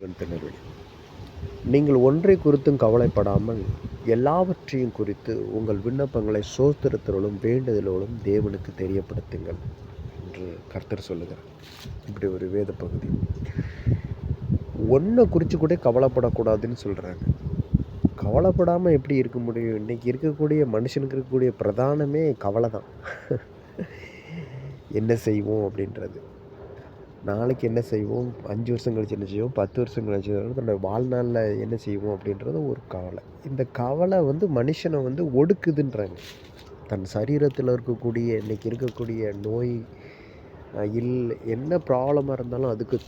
திருநெல்வேலி நீங்கள் ஒன்றை குறித்தும் கவலைப்படாமல் எல்லாவற்றையும் குறித்து உங்கள் விண்ணப்பங்களை சோத்திரத்திலும் வேண்டுதலோடும் தேவனுக்கு தெரியப்படுத்துங்கள் என்று கர்த்தர் சொல்லுகிறார். இப்படி ஒரு வேத பகுதி. ஒன்றை குறித்து கூட கவலைப்படக்கூடாதுன்னு சொல்கிறாங்க கவலைப்படாமல் எப்படி இருக்க முடியும்? இன்றைக்கி இருக்கக்கூடிய மனுஷனுக்கு இருக்கக்கூடிய பிரதானமே கவலை தான் என்ன செய்வோம் அப்படின்றது. நாளைக்கு என்ன செய்வோம்? அஞ்சு வருஷம் கழிச்சு என்ன செய்வோம்? பத்து வருஷம் கழிச்சு தன்னோட வாழ்நாளில் என்ன செய்வோம் அப்படின்றது ஒரு கவலை. இந்த கவலை வந்து மனுஷனை வந்து ஒடுக்குதுன்றாங்க. தன் சரீரத்தில் இருக்கக்கூடிய இன்றைக்கி இருக்கக்கூடிய நோய் இல் என்ன ப்ராப்ளமாக இருந்தாலும் அதுக்கு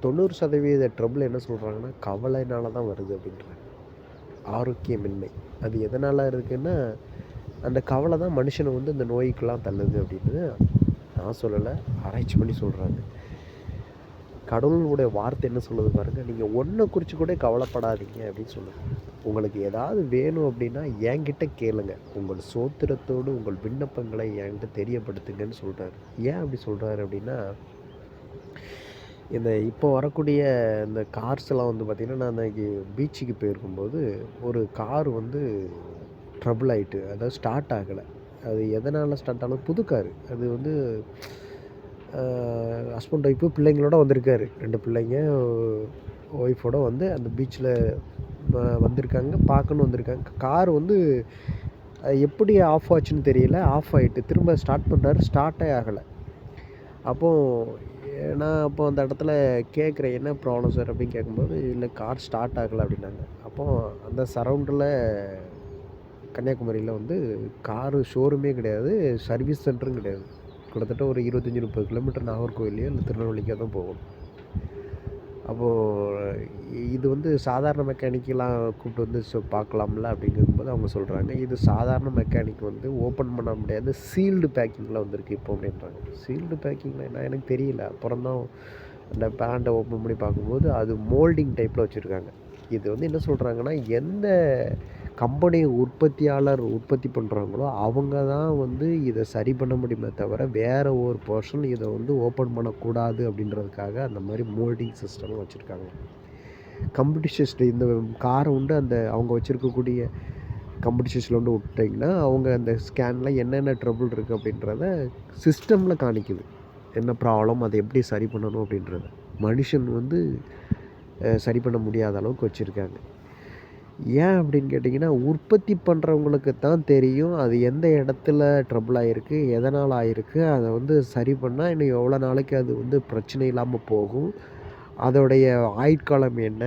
தொண்ணூறு சதவீத ட்ரபிள் என்ன சொல்கிறாங்கன்னா கவலைனால தான் வருது அப்படின்றாங்க. ஆரோக்கியமின்மை. அது எதனால் இருக்குன்னா அந்த கவலை தான் மனுஷனை வந்து இந்த நோய்க்கெலாம் தள்ளுது அப்படின்னு நான் சொல்லலை ஆராய்ச்சி பண்ணி சொல்கிறாங்க கடவுளுடைய வார்த்தை என்ன சொல்லுது பாருங்கள் நீங்கள் ஒன்றை குறித்து கூட கவலைப்படாதீங்க அப்படின்னு சொல்லுது. உங்களுக்கு ஏதாவது வேணும் அப்படின்னா என்கிட்ட கேளுங்க. உங்கள் சோத்திரத்தோடு உங்கள் விண்ணப்பங்களை என்கிட்ட தெரியப்படுத்துங்கன்னு சொல்கிறாரு ஏன் அப்படி சொல்கிறாரு அப்படின்னா இந்த இப்போ வரக்கூடிய இந்த கார்ஸ் எல்லாம் வந்து பார்த்திங்கன்னா நான் அன்றைக்கி பீச்சுக்கு போயிருக்கும்போது ஒரு கார் வந்து ட்ரபிள் ஆகிட்டு அதாவது ஸ்டார்ட் ஆகலை. அது எதனால் ஸ்டார்ட் ஆனாலும் புது காரு அது வந்து ஹஸ்பண்ட் ஒய்ஃபு பிள்ளைங்களோட வந்திருக்காரு. ரெண்டு பிள்ளைங்க ஒய்ஃபோட வந்து அந்த பீச்சில் வந்திருக்காங்க. பார்க்கணும் வந்திருக்காங்க. கார் வந்து எப்படி ஆஃப் ஆச்சுன்னு தெரியல. ஆஃப் ஆகிட்டு திரும்ப ஸ்டார்ட் பண்ணுறாரு ஸ்டார்ட்டே ஆகலை. அப்போது நான் அப்போ அந்த இடத்துல கேட்குறேன் என்ன ப்ராப்ளம் சார் அப்படின்னு கேட்கும்போது இல்லை கார் ஸ்டார்ட் ஆகலை அப்படின்னாங்க. அப்போது அந்த சரௌண்டில் கன்னியாகுமரியில் வந்து காரு ஷோரூமே கிடையாது. சர்வீஸ் சென்டரும் கிடையாது. கிட்டத்தட்ட ஒரு இருபத்தஞ்சி முப்பது கிலோமீட்டர் நாகர்கோவிலையோ இல்லை திருநெல்வேலிக்கோ தான் போகணும் அப்போது இது வந்து சாதாரண மெக்கானிக்கெலாம் கூப்பிட்டு வந்து ஸோ பார்க்கலாம்ல அப்படிங்கும்போது அவங்க சொல்கிறாங்க இது சாதாரண மெக்கானிக் வந்து ஓப்பன் பண்ண முடியாது சீல்டு பேக்கிங்கில் வந்திருக்கு இப்போ அப்படின்றாங்க. சீல்டு பேக்கிங்கில் என்ன எனக்கு தெரியல. அப்புறம் தான் அந்த பேண்ட்டை ஓப்பன் பண்ணி பார்க்கும்போது அது மோல்டிங் டைப்பில் வச்சுருக்காங்க. இது வந்து என்ன சொல்கிறாங்கன்னா எந்த கம்பெனி உற்பத்தியாளர் உற்பத்தி பண்ணுறாங்களோ அவங்க தான் வந்து இதை சரி பண்ண முடியுமே தவிர வேறு ஒரு பர்சன் இதை வந்து ஓப்பன் பண்ணக்கூடாது அப்படின்றதுக்காக அந்த மாதிரி மோல்டிங் சிஸ்டம் வச்சுருக்காங்க. கம்பெடிஷன் இந்த காரை உண்டு அந்த அவங்க வச்சுருக்கக்கூடிய கம்பெடிஷன்ஸில் வந்து விட்டிங்கன்னா அவங்க அந்த ஸ்கேனில் என்னென்ன ட்ரபுள் இருக்குது அப்படின்றத சிஸ்டமில் காணிக்குது. என்ன ப்ராப்ளம் அதை எப்படி சரி பண்ணணும் அப்படின்றத. மனுஷன் வந்து சரி பண்ண முடியாத அளவுக்கு வச்சுருக்காங்க. ஏன் அப்படின்னு கேட்டிங்கன்னா உற்பத்தி பண்ணுறவங்களுக்கு தான் தெரியும் அது எந்த இடத்துல ட்ரபிள் ஆகிருக்கு எதனால் ஆகிருக்கு அதை வந்து சரி பண்ணால் இன்னும் எவ்வளோ நாளைக்கு அது வந்து பிரச்சனை இல்லாமல் போகும். அதோடைய ஆயுட்காலம் என்ன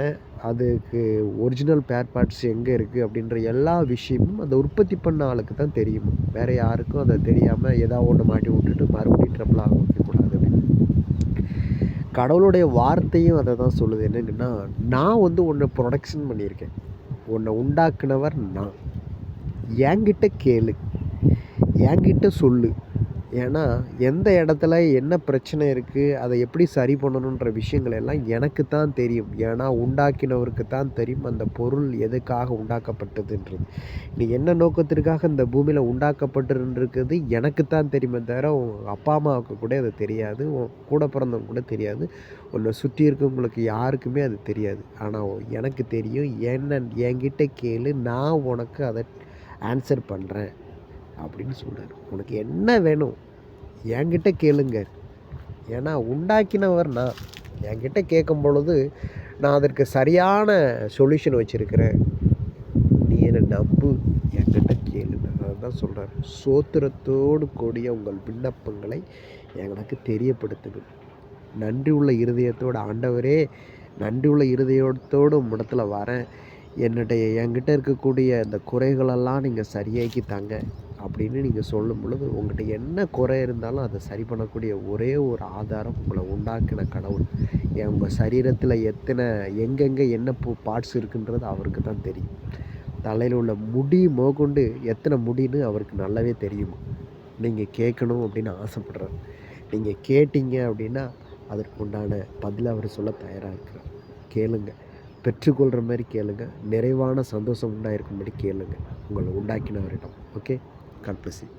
அதுக்கு ஒரிஜினல் பேர் பார்ட்ஸ் எங்கே இருக்குது அப்படின்ற எல்லா விஷயமும் அந்த உற்பத்தி பண்ண ஆளுக்கு தான் தெரியும். வேறு யாருக்கும் அதை தெரியாமல் ஏதாவது ஒன்று மாட்டி விட்டுட்டு மறுபடியும் ட்ரபிள் ஆக வைக்கக்கூடாது. கடவுளுடைய வார்த்தையும் அதை தான் சொல்லுது. என்னங்கன்னா நான் வந்து ஒன்று ப்ரொடக்ஷன் பண்ணியிருக்கேன். உன்னை உண்டாக்குனவர் நான். என்கிட்ட கேளு. என்கிட்ட சொல்லு. ஏன்னா எந்த இடத்துல என்ன பிரச்சனை இருக்குது அதை எப்படி சரி பண்ணணுன்ற விஷயங்கள் எல்லாம் எனக்கு தான் தெரியும். ஏன்னா உண்டாக்கினவருக்கு தான் தெரியும் அந்த பொருள் எதுக்காக உண்டாக்கப்பட்டதுன்றது. நீ என்ன நோக்கத்திற்காக இந்த பூமியில் உண்டாக்கப்பட்டுருக்குது எனக்கு தான் தெரியுமே தவிர உன் அப்பா அம்மாவுக்கு கூட அது தெரியாது. உன் கூட பிறந்தவங்க கூட தெரியாது. உன்னை சுற்றி இருக்கவங்களுக்கு யாருக்குமே அது தெரியாது. ஆனால் எனக்கு தெரியும் என்ன என்கிட்ட கேளு நான் உனக்கு அதை ஆன்சர் பண்ணுறேன் அப்படின்னு சொல்கிறார் உனக்கு என்ன வேணும்? என்கிட்ட கேளுங்க. ஏன்னா உண்டாக்கினவர் நான். என்கிட்ட கேட்கும் பொழுது நான் அதற்கு சரியான சொல்யூஷன் வச்சுருக்கிறேன். நீ என்னை நம்பு. என்கிட்ட கேளுங்க அதுதான் சொல்கிறார் சோத்திரத்தோடு கூடிய உங்கள் விண்ணப்பங்களை எனக்கு தெரியப்படுத்துது. நன்றி உள்ள இருதயத்தோடு ஆண்டவரே நன்றி உள்ள இருதயத்தோடு இடத்துல வரேன். என்னுடைய என்கிட்ட இருக்கக்கூடிய இந்த குறைகளெல்லாம் நீங்கள் சரியாக்கி தாங்க அப்படின்னு நீங்கள் சொல்லும் பொழுது உங்கள்கிட்ட என்ன குறை இருந்தாலும் அதை சரி பண்ணக்கூடிய ஒரே ஒரு ஆதாரம் உங்களை உண்டாக்கின கடவுள். என் உங்கள் சரீரத்தில் எத்தனை எங்கெங்கே என்ன பூ பார்ட்ஸ் இருக்குன்றது அவருக்கு தான் தெரியும். தலையில் உள்ள முடி மோகொண்டு எத்தனை முடின்னு அவருக்கு நல்லாவே தெரியுமா. நீங்கள் கேட்கணும் அப்படின்னு ஆசைப்படுறாரு. நீங்கள் கேட்டீங்க அப்படின்னா அதற்கு உண்டான பதிலை அவர் சொல்ல தயாராக இருக்கிறார். கேளுங்கள் பெற்றுக்கொள்கிற மாதிரி கேளுங்க. நிறைவான சந்தோஷம் உண்டாயிருக்கும்படி கேளுங்க. உங்களை உண்டாக்கினவரிடம். Okay God bless